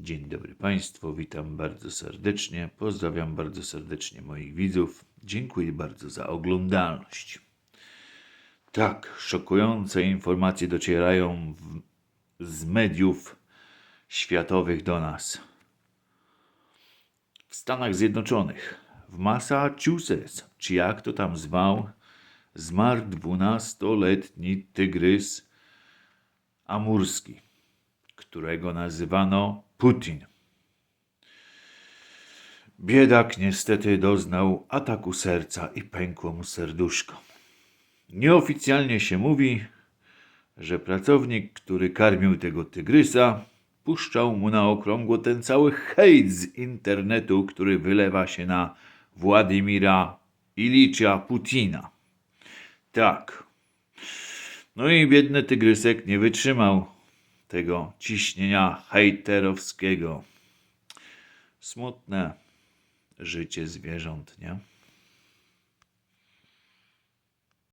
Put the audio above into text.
Dzień dobry Państwu, witam bardzo serdecznie. Pozdrawiam bardzo serdecznie moich widzów. Dziękuję bardzo za oglądalność. Tak, szokujące informacje docierają w, z mediów światowych do nas. W Stanach Zjednoczonych, w Massachusetts, czy jak to tam zwał, zmarł 12-letni tygrys amurski którego nazywano Putin. Biedak niestety doznał ataku serca i pękło mu serduszko. Nieoficjalnie się mówi, że pracownik, który karmił tego tygrysa, puszczał mu na okrągło ten cały hejt z internetu, który wylewa się na Władimira Ilicza Putina. Tak. No i biedny tygrysek nie wytrzymał tego ciśnienia hejterowskiego. Smutne życie zwierząt, nie?